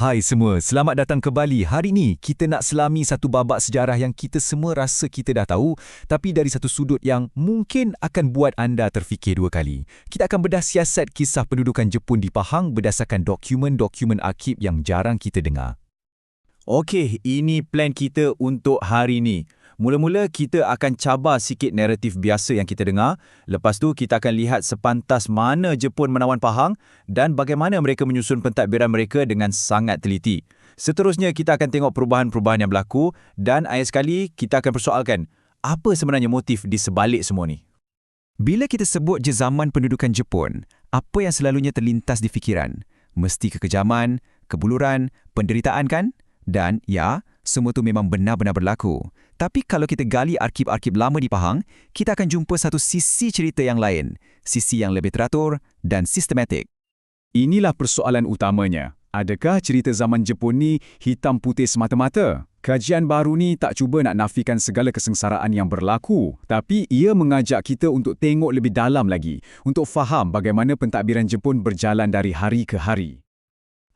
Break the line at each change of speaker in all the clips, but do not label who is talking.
Hai semua, selamat datang ke Bali. Hari ini kita nak selami satu babak sejarah yang kita semua rasa kita dah tahu tapi dari satu sudut yang mungkin akan buat anda terfikir dua kali. Kita akan bedah siasat kisah pendudukan Jepun di Pahang berdasarkan dokumen-dokumen arkib yang jarang kita dengar.
Okey, ini plan kita untuk hari ini. Mula-mula kita akan cabar sikit naratif biasa yang kita dengar. Lepas tu kita akan lihat sepantas mana Jepun menawan Pahang dan bagaimana mereka menyusun pentadbiran mereka dengan sangat teliti. Seterusnya kita akan tengok perubahan-perubahan yang berlaku dan akhir sekali kita akan persoalkan apa sebenarnya motif di sebalik semua ni.
Bila kita sebut je zaman pendudukan Jepun, apa yang selalunya terlintas di fikiran? Mesti kekejaman, kebuluran, penderitaan kan? Dan ya, semua tu memang benar-benar berlaku. Tapi kalau kita gali arkib-arkib lama di Pahang, kita akan jumpa satu sisi cerita yang lain, sisi yang lebih teratur dan sistematik.
Inilah persoalan utamanya. Adakah cerita zaman Jepun ni hitam putih semata-mata? Kajian baru ni tak cuba nak nafikan segala kesengsaraan yang berlaku, tapi ia mengajak kita untuk tengok lebih dalam lagi, untuk faham bagaimana pentadbiran Jepun berjalan dari hari ke hari.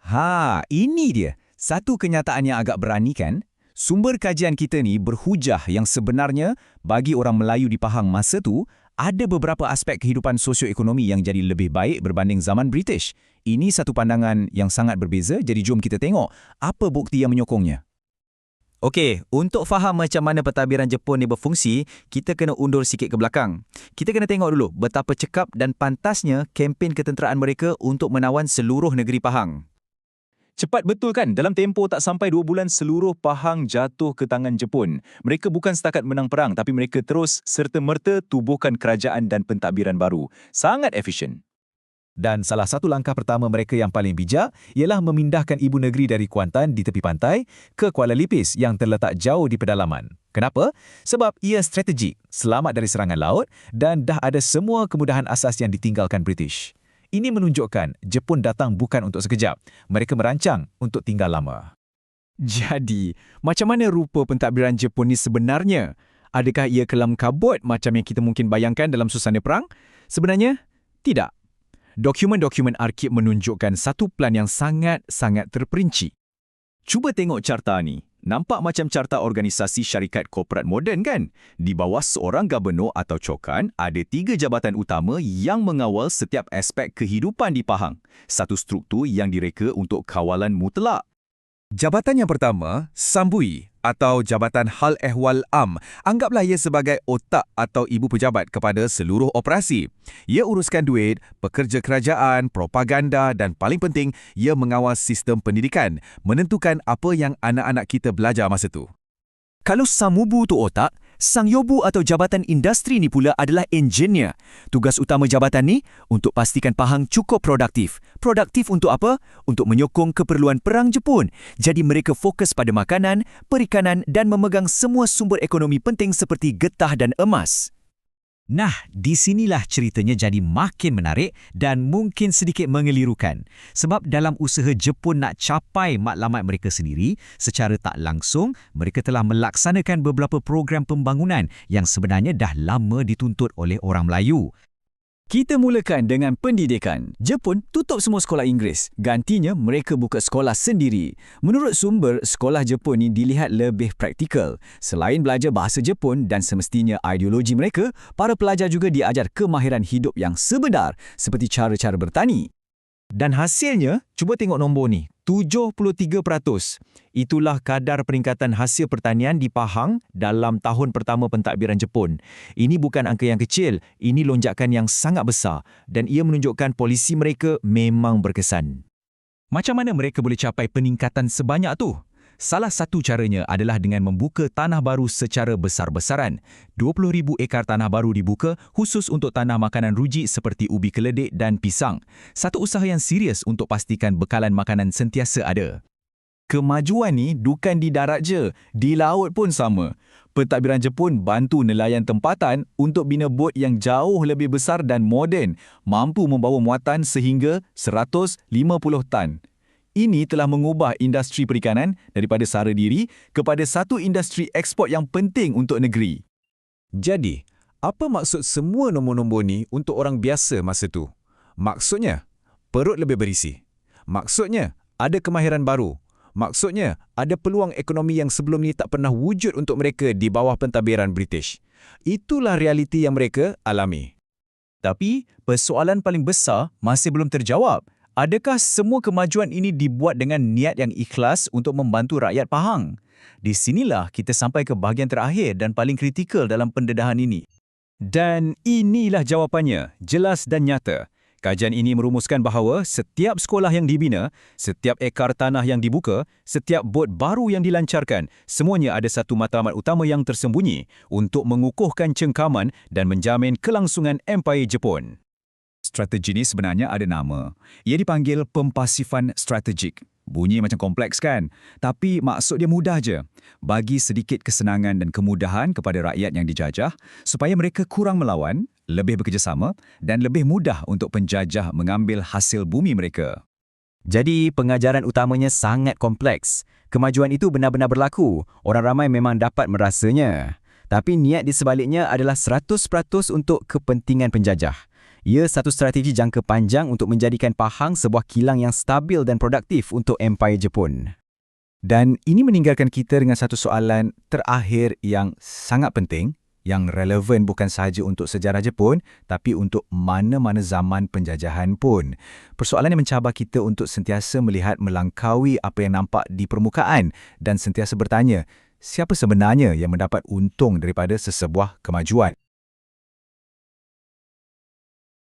Ha, ini dia. Satu kenyataan yang agak berani kan? Sumber kajian kita ni berhujah yang sebenarnya bagi orang Melayu di Pahang masa tu, ada beberapa aspek kehidupan sosioekonomi yang jadi lebih baik berbanding zaman British. Ini satu pandangan yang sangat berbeza, jadi jom kita tengok apa bukti yang menyokongnya.
Okey, untuk faham macam mana pentadbiran Jepun ni berfungsi, kita kena undur sikit ke belakang. Kita kena tengok dulu betapa cekap dan pantasnya kempen ketenteraan mereka untuk menawan seluruh negeri Pahang. Cepat betul kan? Dalam tempoh tak sampai dua bulan seluruh Pahang jatuh ke tangan Jepun. Mereka bukan setakat menang perang tapi mereka terus serta-merta tubuhkan kerajaan dan pentadbiran baru. Sangat efisien.
Dan salah satu langkah pertama mereka yang paling bijak ialah memindahkan ibu negeri dari Kuantan di tepi pantai ke Kuala Lipis yang terletak jauh di pedalaman. Kenapa? Sebab ia strategik, selamat dari serangan laut dan dah ada semua kemudahan asas yang ditinggalkan British. Ini menunjukkan Jepun datang bukan untuk sekejap. Mereka merancang untuk tinggal lama. Jadi, macam mana rupa pentadbiran Jepun ni sebenarnya? Adakah ia kelam kabut macam yang kita mungkin bayangkan dalam suasana perang? Sebenarnya, tidak. Dokumen-dokumen arkib menunjukkan satu plan yang sangat-sangat terperinci. Cuba tengok carta ni. Nampak macam carta organisasi syarikat korporat moden kan? Di bawah seorang gubernur atau cokan, ada tiga jabatan utama yang mengawal setiap aspek kehidupan di Pahang. Satu struktur yang direka untuk kawalan mutlak. Jabatan yang pertama, Sambui atau Jabatan Hal Ehwal Am. Anggaplah ia sebagai otak atau ibu pejabat kepada seluruh operasi. Ia uruskan duit, pekerja kerajaan, propaganda dan paling penting, ia mengawal sistem pendidikan, menentukan apa yang anak-anak kita belajar masa tu. Kalau Samubu tu otak, Sang Yobu atau Jabatan Industri ni pula adalah engineer. Tugas utama jabatan ni untuk pastikan Pahang cukup produktif. Produktif untuk apa? Untuk menyokong keperluan perang Jepun. Jadi mereka fokus pada makanan, perikanan dan memegang semua sumber ekonomi penting seperti getah dan emas. Nah, di sinilah ceritanya jadi makin menarik dan mungkin sedikit mengelirukan. Sebab dalam usaha Jepun nak capai matlamat mereka sendiri, secara tak langsung, mereka telah melaksanakan beberapa program pembangunan yang sebenarnya dah lama dituntut oleh orang Melayu. Kita mulakan dengan pendidikan. Jepun tutup semua sekolah Inggeris. Gantinya, mereka buka sekolah sendiri. Menurut sumber, sekolah Jepun ini dilihat lebih praktikal. Selain belajar bahasa Jepun dan semestinya ideologi mereka, para pelajar juga diajar kemahiran hidup yang sebenar seperti cara-cara bertani. Dan hasilnya, cuba tengok nombor ni. 73%. Itulah kadar peningkatan hasil pertanian di Pahang dalam tahun pertama pentadbiran Jepun. Ini bukan angka yang kecil, ini lonjakan yang sangat besar dan ia menunjukkan polisi mereka memang berkesan. Macam mana mereka boleh capai peningkatan sebanyak tu? Salah satu caranya adalah dengan membuka tanah baru secara besar-besaran. 20,000 ekar tanah baru dibuka khusus untuk tanah makanan ruji seperti ubi keledek dan pisang. Satu usaha yang serius untuk pastikan bekalan makanan sentiasa ada. Kemajuan ni bukan di darat je, di laut pun sama. Pentadbiran Jepun bantu nelayan tempatan untuk bina bot yang jauh lebih besar dan moden, mampu membawa muatan sehingga 150 tan. Ini telah mengubah industri perikanan daripada sara diri kepada satu industri ekspor yang penting untuk negeri. Jadi, apa maksud semua nombor-nombor ni untuk orang biasa masa tu? Maksudnya, perut lebih berisi. Maksudnya, ada kemahiran baru. Maksudnya, ada peluang ekonomi yang sebelum ni tak pernah wujud untuk mereka di bawah pentadbiran British. Itulah realiti yang mereka alami. Tapi, persoalan paling besar masih belum terjawab. Adakah semua kemajuan ini dibuat dengan niat yang ikhlas untuk membantu rakyat Pahang? Di sinilah kita sampai ke bahagian terakhir dan paling kritikal dalam pendedahan ini.
Dan inilah jawapannya, jelas dan nyata. Kajian ini merumuskan bahawa setiap sekolah yang dibina, setiap ekar tanah yang dibuka, setiap bot baru yang dilancarkan, semuanya ada satu matlamat utama yang tersembunyi untuk mengukuhkan cengkaman dan menjamin kelangsungan Empire Jepun. Strategi ini sebenarnya ada nama. Ia dipanggil pempasifan strategik. Bunyi macam kompleks kan? Tapi maksud dia mudah je. Bagi sedikit kesenangan dan kemudahan kepada rakyat yang dijajah supaya mereka kurang melawan, lebih bekerjasama dan lebih mudah untuk penjajah mengambil hasil bumi mereka.
Jadi, pengajaran utamanya sangat kompleks. Kemajuan itu benar-benar berlaku. Orang ramai memang dapat merasanya. Tapi niat di sebaliknya adalah 100% untuk kepentingan penjajah. Ia satu strategi jangka panjang untuk menjadikan Pahang sebuah kilang yang stabil dan produktif untuk Empire Jepun. Dan ini meninggalkan kita dengan satu soalan terakhir yang sangat penting, yang relevan bukan sahaja untuk sejarah Jepun, tapi untuk mana-mana zaman penjajahan pun. Persoalan yang mencabar kita untuk sentiasa melihat melangkaui apa yang nampak di permukaan dan sentiasa bertanya, siapa sebenarnya yang mendapat untung daripada sesebuah kemajuan?